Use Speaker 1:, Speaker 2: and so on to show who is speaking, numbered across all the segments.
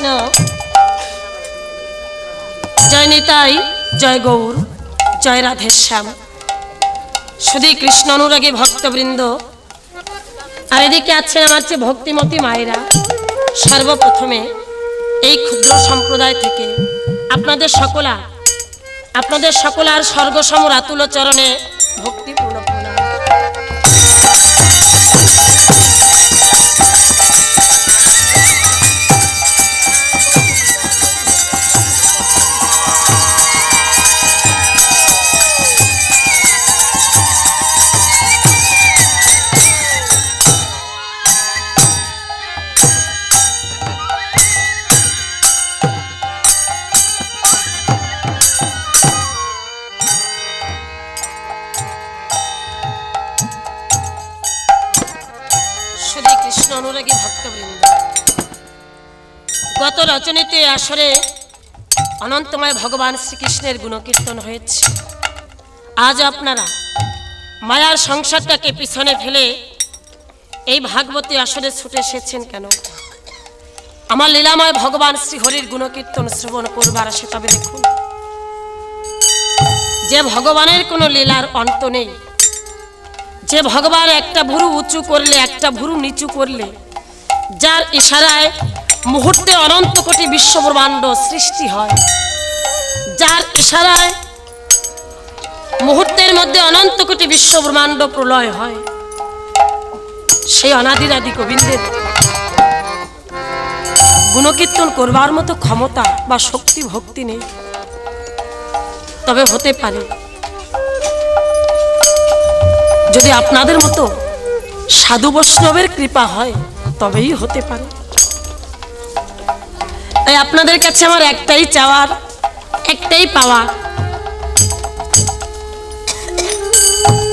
Speaker 1: কৃষ্ণ। জয় নিতাই, জয় গৌর, জয় রাধেশ্যাম। শুধু কৃষ্ণ অনুরাগী ভক্তবৃন্দ, আর এদিকে আছেন আমার চেয়ে ভক্তিমতী মায়েরা, সর্বপ্রথমে এই ক্ষুদ্র সম্প্রদায় থেকে আপনাদের সকলা, আপনাদের সকলার স্বর্গসম রাতুল চরণে ভক্তিপূর্ণ অনন্তময় ভগবান শ্রীকৃষ্ণের গুণকীর্তন হয়েছে। আজ আপনারা মায়ার সংসারটাকে পিছনে ফেলে এই ভাগবতী আসরে ছুটে এসেছেন কেন? আমার লীলাময় ভগবান শ্রীহরির গুণকীর্তন শ্রবণ করবার আসে তবে দেখুন। যে ভগবানের কোনো লীলার অন্ত নেই, যে ভগবান একটা ভুরু উঁচু করলে, একটা ভুরু নিচু করলে, যার ইশারায় মুহূর্তে অনন্ত কোটি বিশ্বব্রহ্মাণ্ড সৃষ্টি হয়। যার ইশারায় মুহূর্তের মধ্যে অনন্ত কোটি বিশ্বব্রহ্মাণ্ড প্রলয় হয়। সেই অনাদিরাদি গোবিন্দের গুণকীর্তন করবার মতো ক্ষমতা বা শক্তি, ভক্তি নেই। তবে হতে পারে। যদি আপনাদের মতো সাধু বৈষ্ণবের কৃপা হয়, তবেই হতে পারে। তাই আপনাদের কাছে আমার একটাই চাওয়ার, একটাই পাওয়া।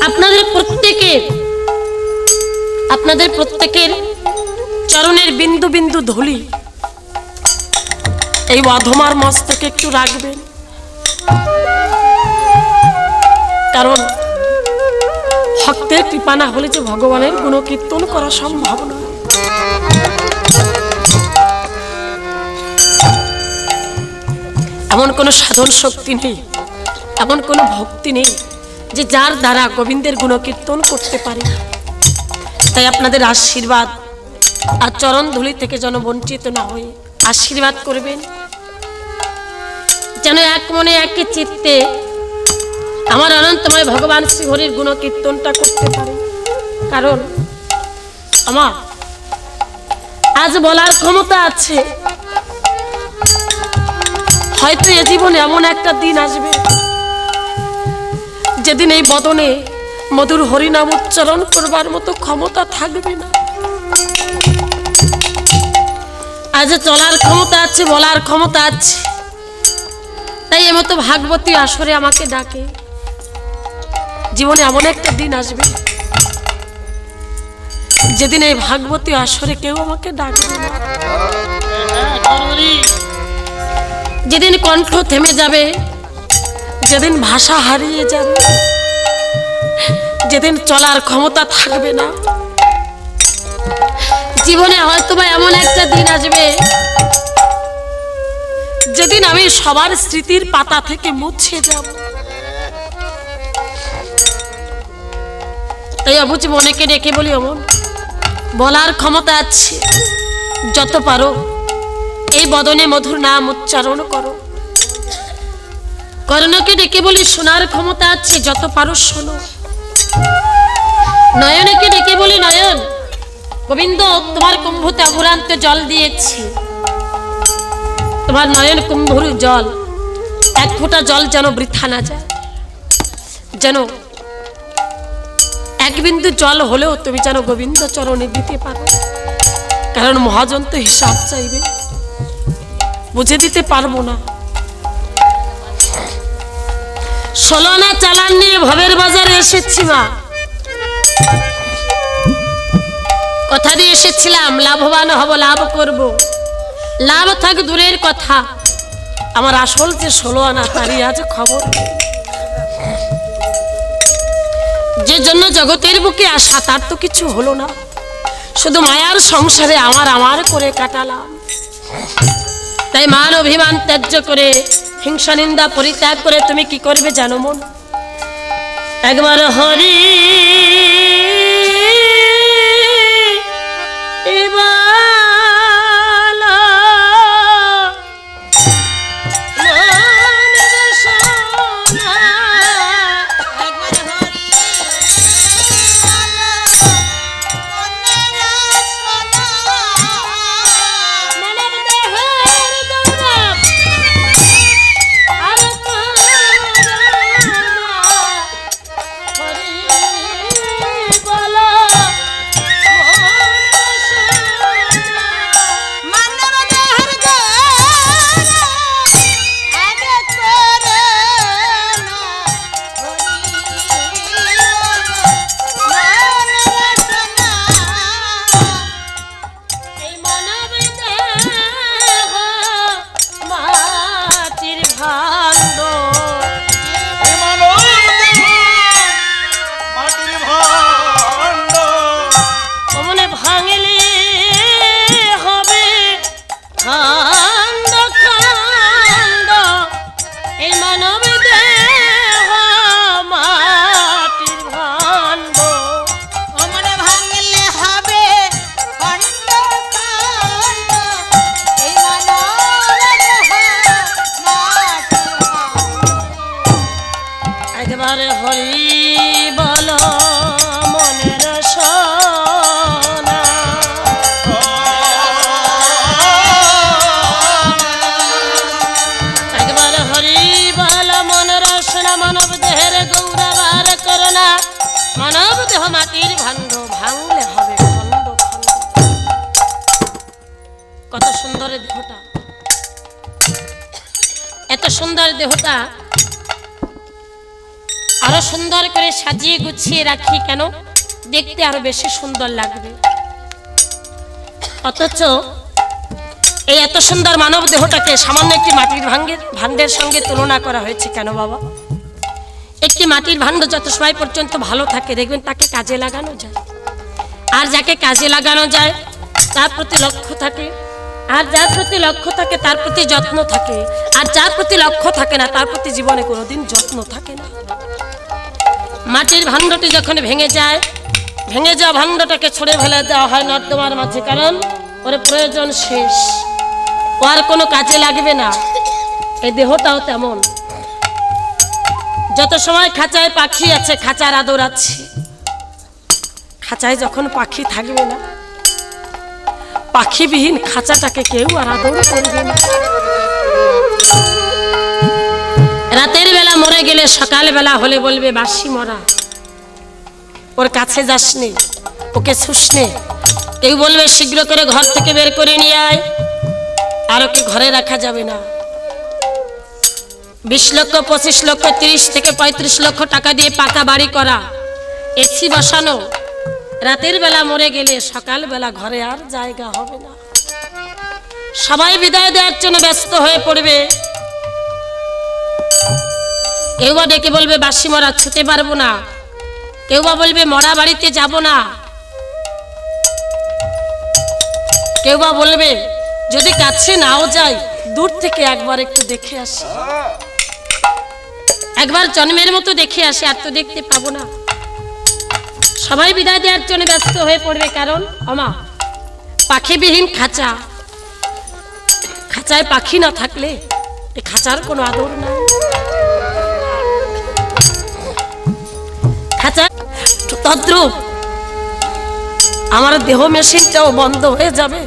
Speaker 1: আপনাদের প্রত্যেকের আপনাদের প্রত্যেকের চরণের বিন্দু বিন্দু ধুলি এই অধমার মস্তকে একটু রাখবেন। কারণ ভক্তের কৃপা না হলে যে ভগবানের গুণকীর্তন করা সম্ভব নয়। এমন কোনো সাধন শক্তি নেই, এমন কোনো ভক্তি নেই যে যার দ্বারা গোবিন্দের গুণকীর্তন করতে পারে। তাই আপনাদের আশীর্বাদ আর চরণ ধুলি থেকে যেন বঞ্চিত না হয়ে আশীর্বাদ করবেন। যেন এক মনে একই চিত্তে আমার অনন্তময় ভগবান শ্রীহরির গুণ কীর্তনটা করতে পারে। কারণ আমার আজ বলার ক্ষমতা আছে। হয়তো এ জীবনে এমন একটা দিন আসবে যেদিন এই বদনে মধুর হরিনাম উচ্চারণ করবার মতো ক্ষমতা থাকবে না। আজ চলার ক্ষমতা আছে, বলার ক্ষমতা আছে। তাই এমতো ভাগবতী আসরে আমাকে ডাকে। জীবনে এমন একটা দিন আসবে যেদিন এই ভাগবতী আসরে কেউ আমাকে ডাকবে না। যেদিন কণ্ঠ থেমে যাবে, যেদিন ভাষা হারিয়ে যাবে, যেদিন চলার ক্ষমতা থাকবে না, জীবনে হয়তো বা এমন একটা দিন আসবে, যেদিন আমি সবার স্মৃতির পাতা থেকে মুছে যাব। তাই অবুঝ মনেকে ডেকে বলি, অমন, বলার ক্ষমতা আছে, যত পারো। এই বদনে মধুর নাম উচ্চারণ করো। কর্ণকে ডেকে বলি, শোনার ক্ষমতা আছে, যত পারো শোনো। নয়নকে ডেকে বলি, নয়ন, গোবিন্দ, তোমার কুম্ভতে অভুরান্ত জল দিয়েছি। তোমার নয়ন কুম্ভর জল, এক ফোঁটা জল যেন বৃথা না যায়। যেন এক বিন্দু জল হলেও তুমি যেন গোবিন্দ চরণে দিতে পারো। কারণ মহাজন তো হিসাব চাইবে। বুঝে দিতে পারব না। ষোলনা চালান নিয়ে ভবের বাজারে এসেছি মা। কথা দিয়ে এসেছিলাম, লাভবান হব, লাভ করব। লাভ থাক দূরের কথা। আমার আসল যে ষোলো আনা তারই আছে খবর। যে জন্য জগতের বুকে আসা তার তো কিছু হলো না। শুধু মায়ার সংসারে আমার আমার করে কাটালাম। তাই মান অভিমান ত্যায্য করে, হিংসা নিন্দা পরিত্যাগ করে তুমি কি করবে জানো মন? একবার হরি সুন্দর দেহটা। এত সুন্দর দেহটা আরও সুন্দর করে সাজিয়ে গুছিয়ে রাখি কেন? দেখতে আরও বেশি সুন্দর লাগবে। অথচ এই এত সুন্দর মানব দেহটাকে সামান্য একটি মাটির ভাঙ্গের ভাণ্ডের সঙ্গে তুলনা করা হয়েছে কেন বাবা? একটি মাটির ভাণ্ড যত সময় পর্যন্ত ভালো থাকে, দেখবেন তাকে কাজে লাগানো যায়। আর যাকে কাজে লাগানো যায়, তার প্রতি লক্ষ্য থাকে আর যার প্রতি লক্ষ্য থাকে, তার প্রতি যত্ন থাকে। আর যার প্রতি লক্ষ্য থাকে না, তার প্রতি জীবনে কোনোদিন যত্ন থাকে না। মাটির ভাণ্ডটি যখন ভেঙে যায়, ভেঙে যাওয়া ভাণ্ডটাকে ছড়ে ফেলে দেওয়া হয় নর্দমার মাঝে, কারণ ওর প্রয়োজন শেষ। ও আর কোনো কাজে লাগবে না। এই দেহটাও তেমন। যত সময় খাঁচায় পাখি আছে, খাঁচার আদর আছে। খাঁচায় যখন পাখি থাকবে না পাখিবিহীন খাঁচাটাকে কেউ আর আদর করবে না। রাতের বেলা মরে গেলে সকাল বেলা হলে বলবে, বাসি মরা, ওর কাছে যাসনি, ওকে শুসনে কেউ বলবে, শীঘ্র করে ঘর থেকে বের করে নিয়ে আয়, আর ওকে ঘরে রাখা যাবে না। বিশ লক্ষ, পঁচিশ লক্ষ, তিরিশ থেকে পঁয়ত্রিশ লক্ষ টাকা দিয়ে পাকা বাড়ি করা, এসি বসানো রাতের বেলা মরে গেলে সকাল বেলা ঘরে আর জায়গা হবে না। সবাই বিদায় দেওয়ার জন্য ব্যস্ত হয়ে পড়বে। কেউ বা ডেকে বলবে, বাসি মরা, ছুতে পারব না। কেউ বা বলবে, মরা বাড়িতে যাব না। কেউ বা বলবে, যদি কাছে নাও যাই, দূর থেকে একবার একটু দেখে আসি। একবার জন্মের মতো দেখে আসি, আর তো দেখতে পাবো না। সবাই বিদায় দেওয়ার জন্য ব্যস্ত হয়ে পড়বে কারণ অমা পাখিবিহীন খাঁচা। খাঁচায় পাখি না থাকলে এ খাঁচার কোনো আদর নাই। খাঁচা তদ্রুপ আমার দেহ মেশিনটাও বন্ধ হয়ে যাবে।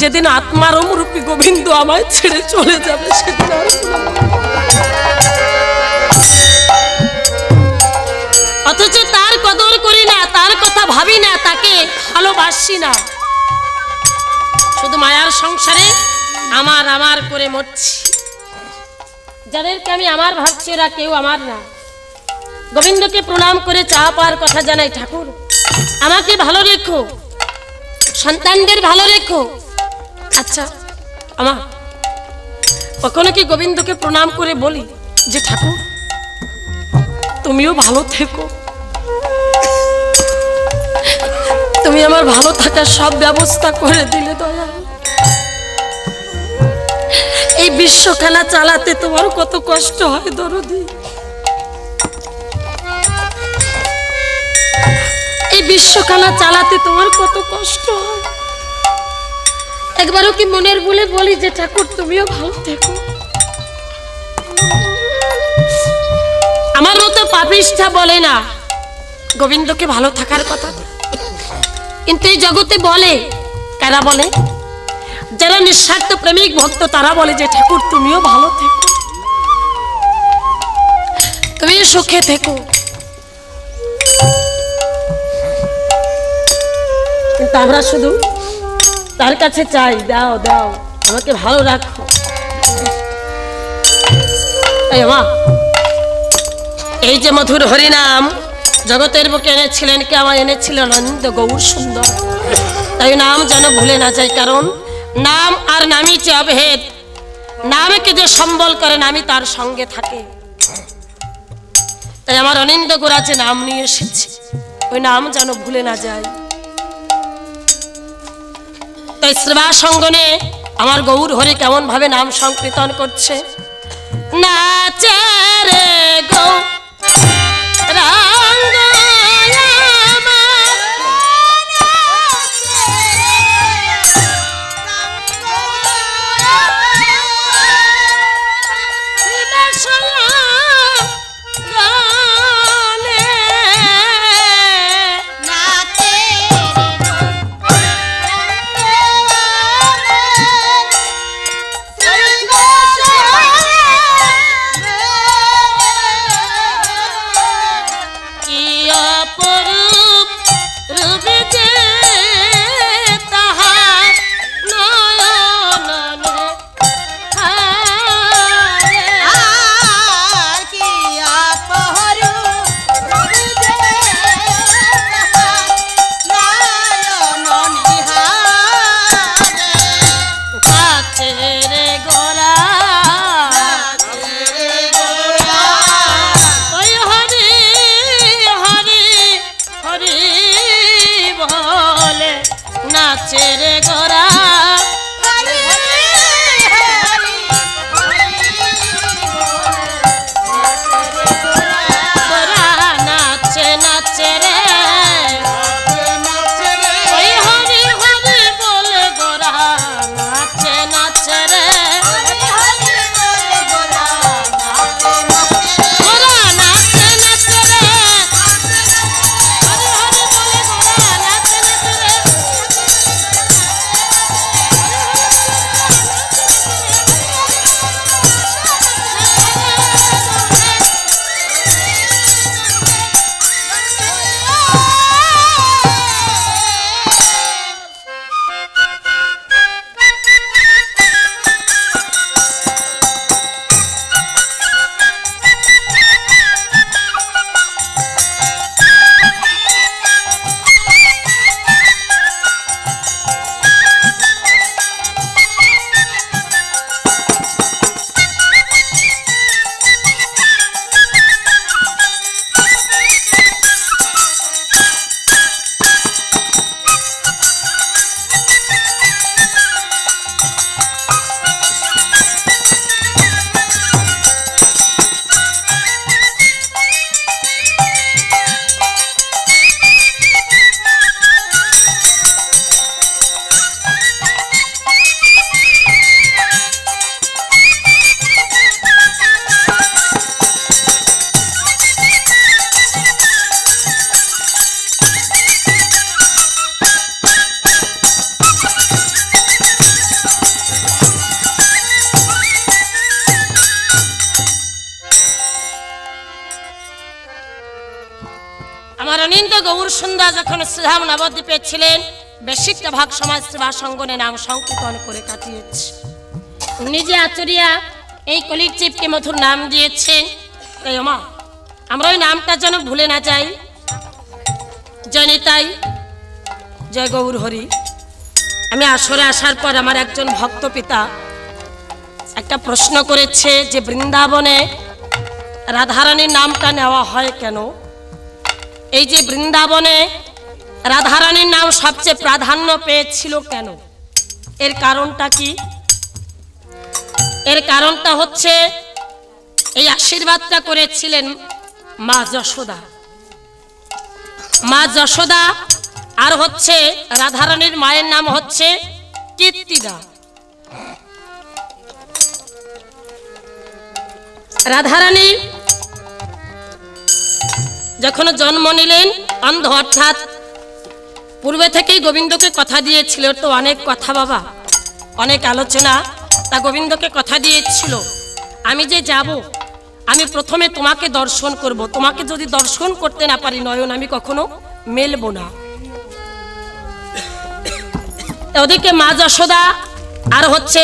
Speaker 1: যেদিন আত্মার অমরূপী গোবিন্দ আমায় ছেড়ে চলে যাবে, সেদিন আর না তার কথা ভাবি না, তাকে ভালোবাসি না। শুধু মায়ার সংসারে আমার আমার করে মরছি। যাদেরকে আমি আমার ভাবছি, ওরা কেউ আমার না। গোবিন্দকে প্রণাম করে চা পাওয়ার কথা জানাই ঠাকুর। আমাকে ভালো রেখো। সন্তানদের ভালো রেখো। আচ্ছা আমা, কখনো কি গোবিন্দকে প্রণাম করে বলি যে ঠাকুর, তুমিও ভালো থেকো? তুমি আমার ভালো থাকার সব ব্যবস্থা করে দিলে দয়া। এই বিশ্ব খেলা চালাতে তোমার কত কষ্ট হয়, দরদি। এই বিশ্ব খেলা চালাতে তোমার কত কষ্ট হয়। একবারও কি মনের বলে বলি যে, ঠাকুর, তুমিও ভালো থেকো। আমার মতো পাপিষ্ঠা বলে না। গোবিন্দকে ভালো থাকার কথা। কিন্তু এই জগতে বলে, কারা বলে? যারা নিঃস্বার্থ প্রেমিক ভক্ত, তারা বলে যে, ঠাকুর, তুমিও ভালো থেকো। তুমিও সুখে থেকো। কিন্তু আমরা শুধু তার কাছে চাই, দাও দাও, আমাকে ভালো রাখো। এই এই যে মধুর হরিনাম জগতের বুকে এনেছিলেন কে আমার এনেছিলেন আনন্দ গৌর সুন্দর। তাই নাম যেন ভুলে না যায় কারণ নাম আর নামই যে অভেদ। নামকে যে সম্বল করে নামই তার সঙ্গে থাকে। তাই আমার অনিন্দ গোড়া যে নাম নিয়ে এসেছে, ওই নাম যেন ভুলে না যায় তাই সেবা সঙ্গনে আমার গৌর হরে কেমন ভাবে নাম সংকীর্তন করছে, নাচে রে গৌ। যখন শ্রীধাম নবদ্বীপে ছিলেন বেশিকটা ভাগ সমাজ সেবা সঙ্গনে নাম সংকীর্তন করে কাটিয়েছে। নিজে আচরিয়া এই কলির চিপকে মধুর নাম দিয়েছেন আমরা ওই নামটা যেন ভুলে না যাই। জানি তাই, জয় গৌর হরি। আমি আসরে আসার পর আমার একজন ভক্ত পিতা একটা প্রশ্ন করেছে যে, বৃন্দাবনে রাধারানীর নামটা নেওয়া হয় কেন? এই যে বৃন্দাবনে রাধারানীর নাম সবচেয়ে প্রাধান্য পেয়েছিল কেন? এর কারণটা কি? এর কারণটা হচ্ছে, এই আশীর্বাদটা করেছিলেন মা যশোদা। মা যশোদা আর হচ্ছে রাধারানীর মায়ের নাম হচ্ছে কীর্তিদা। রাধারানী যখন জন্ম নিলেন, অন্ধ অর্থাৎ পূর্বে থেকেই গোবিন্দকে কথা দিয়েছিল তো অনেক কথা বাবা। অনেক আলোচনা, তা গোবিন্দকে কথা দিয়েছিল। আমি যে যাব, আমি প্রথমে তোমাকে দর্শন করব। তোমাকে যদি দর্শন করতে না পারি, নয়ন, আমি কখনো মেলব না। ওদিকে মা যশোদা, আর হচ্ছে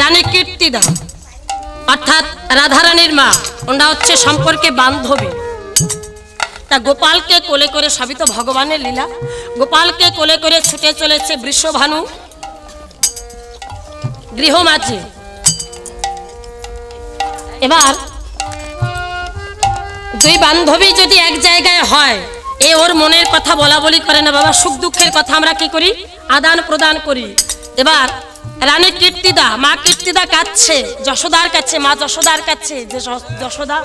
Speaker 1: রানী কীর্তিদা, অর্থাৎ রাধারানীর মা, ওনারা হচ্ছে সম্পর্কে বান্ধবী। তা গোপালকে কোলে করে সবই তো ভগবানের লীলা। গোপালকে কোলে করে ছুটে চলেছে বৃষভানু। গৃহ মাঝে এবার দুই বান্ধবী যদি এক জায়গায় হয়, এ ওর মনের কথা বলা বলি করে না বাবা, সুখ দুঃখের কথা আমরা কি করি? আদান প্রদান করি। এবার রানী কীর্তিদা, মা কীর্তিদা কাচ্ছে যশোদার কাছে, মা যশোদার কাছে, যে যশোদা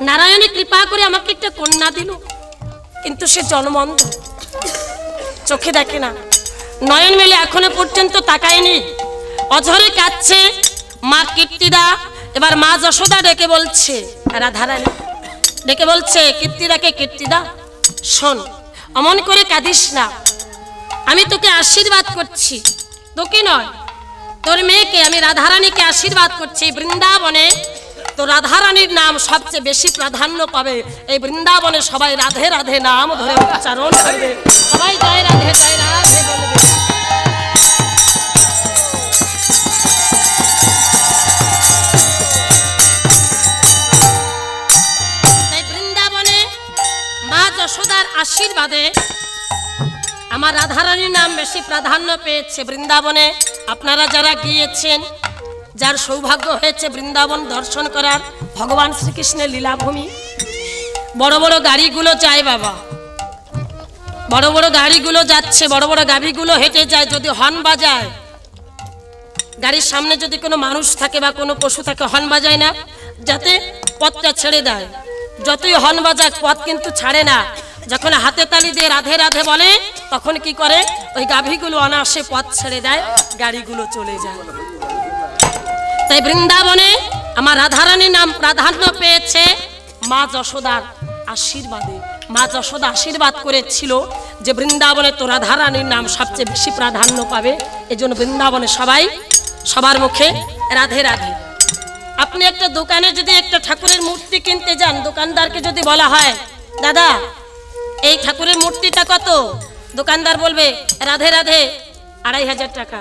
Speaker 1: নারায়ণী কৃপা করে আমাকে একটা কন্যা দিল। কিন্তু সে জন্মন্ধ চোখে দেখে না। নয়ন মেলে এখনও পর্যন্ত তাকায়নি। অঝরে কাচ্ছে মা কীর্তিদা। এবার মা যশোদা ডেকে বলছে, রাধারানী, ডেকে বলছে কীর্তিদাকে কীর্তিদা? শোন, অমন করে কাঁদিস না। আমি তোকে আশীর্বাদ করছি। তোকে নয়। তোর মেয়েকে, আমি রাধারানীকে আশীর্বাদ করছি। বৃন্দাবনে তো রাধারানীর নাম সবচেয়ে বেশি প্রাধান্য পাবে। এই বৃন্দাবনে সবাই রাধে রাধে নাম ধরে উচ্চারণ করবে। সবাই জয় রাধে জয় রাধে যশোদার আশীর্বাদে আমার রাধারানীর নাম বেশি প্রাধান্য পেয়েছে বৃন্দাবনে। আপনারা যারা গিয়েছেন যার সৌভাগ্য হয়েছে বৃন্দাবন দর্শন করার ভগবান শ্রীকৃষ্ণের লীলাভূমি। বড় বড় গাড়িগুলো যায় বাবা। বড় বড় গাড়িগুলো যাচ্ছে, বড় বড় গাড়িগুলো হেঁটে যায়, যদি হর্ন বাজায়। গাড়ির সামনে যদি কোনো মানুষ থাকে বা কোনো পশু থাকে, হর্ন বাজায় না, যাতে পথটা ছেড়ে দেয়। যতই হর্ন বাজাক, পথ কিন্তু ছাড়ে না। যখন হাতে তালি দিয়ে রাধে রাধে বলে, তখন কি করে? ওই গাভীগুলো অনায়াসে পথ ছেড়ে দেয়, গাড়িগুলো চলে যায়। তাই বৃন্দাবনে আমার রাধারানীর নাম প্রাধান্য পেয়েছে মা যশোদার আশীর্বাদে। মা যশোদা আশীর্বাদ করেছিল যে বৃন্দাবনে তো রাধারানীর নাম সবচেয়ে বেশি প্রাধান্য পাবে। এই জন্য বৃন্দাবনে সবাই সবার মুখে রাধে রাধে। আপনি একটা দোকানে যদি একটা ঠাকুরের মূর্তি কিনতে যান, দোকানদারকে যদি বলা হয়, দাদা, এই ঠাকুরের মূর্তিটা কত? দোকানদার বলবে, রাধে রাধে, আড়াই হাজার টাকা।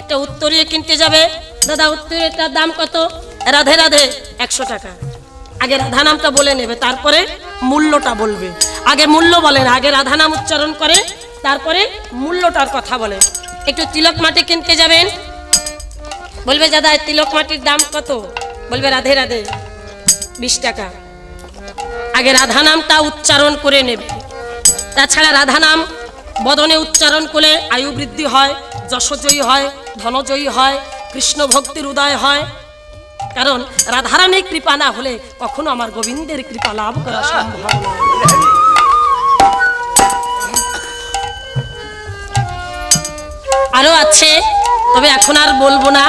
Speaker 1: একটা উত্তরীয় কিনতে যাবে দাদা উত্তরীয়টার দাম কত? রাধে রাধে, একশো টাকা। আগে রাধা নামটা বলে নেবে, তারপরে মূল্যটা বলবে। আগে মূল্য বলে না, আগে রাধা নাম উচ্চারণ করে, তারপরে মূল্যটার কথা বলে। একটু তিলক মাটি কিনতে যাবেন? বলবে, দাদা তিলক মাটির দাম কত? বলবে, রাধে রাধে, বিশ টাকা। আগে রাধা নামটা উচ্চারণ করে নেবে। তাছাড়া রাধা নাম বদনে উচ্চারণ করলে আয়ু বৃদ্ধি হয়, যশজয়ী হয়, ধনজয়ী হয় কৃষ্ণ ভক্তির উদয় হয়। কারণ রাধারানীর কৃপা না হলে কখনো আমার গোবিন্দের কৃপা লাভ করা সম্ভব আরও আছে, তবে এখন আর বলব না।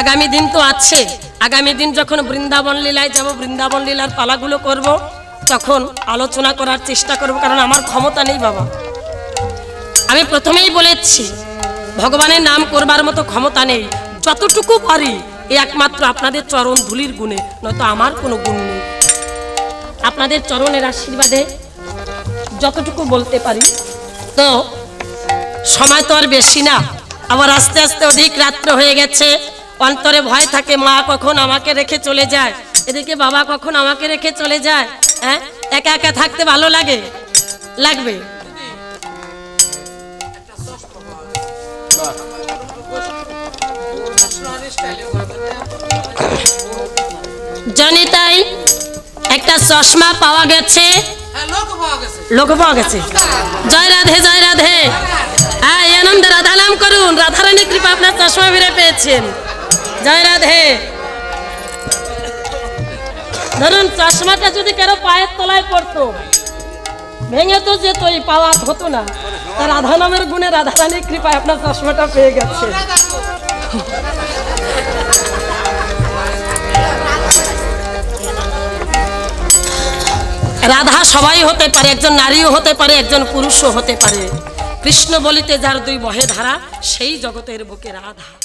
Speaker 1: আগামী দিন তো আছে। আগামী দিন যখন বৃন্দাবন লীলায় যাব, বৃন্দাবন লীলার পালাগুলো করব, তখন আলোচনা করার চেষ্টা করব, কারণ আমার ক্ষমতা নেই বাবা। আমি প্রথমেই বলেছি, ভগবানের নাম করবার মতো ক্ষমতা নেই। যতটুকু পারি এই একমাত্র আপনাদের চরণ ধুলির গুণে, নয়তো আমার কোনো গুণ নেই। আপনাদের চরণের আশীর্বাদে যতটুকু বলতে পারি, তো সময় তো আর বেশি না। আবার আস্তে আস্তে অধিক রাত্র হয়ে গেছে। অন্তরে ভয় থাকে, মা কখন আমাকে রেখে চলে যায়? এদিকে বাবা কখন আমাকে রেখে চলে যায়? হ্যাঁ? একা একা থাকতে ভালো লাগে? লাগবে? জানি, তাই একটা চশমা পাওয়া গেছে?
Speaker 2: লোক পাওয়া গেছে।
Speaker 1: জয় রাধে জয় রাধে। হ্যাঁ এই রাধা নাম করুন। রাধারানী কৃপা আপনার চশমা ফিরে পেয়েছেন। জয় রাধে। ধরুন, চশমাটা যদি কারও পায়ের তলায় পড়তো, ভেঙে তো যেত এই পাওয়া হতো না। তা রাধা নামের গুণে রাধা রানীর কৃপায় আপনার চশমাটা পেয়ে গেছে। রাধা সবাই হতে পারে, একজন নারীও হতে পারে, একজন পুরুষও হতে পারে। কৃষ্ণ বলিতে যার দুই বহে ধারা, সেই জগতের বুকে রাধা।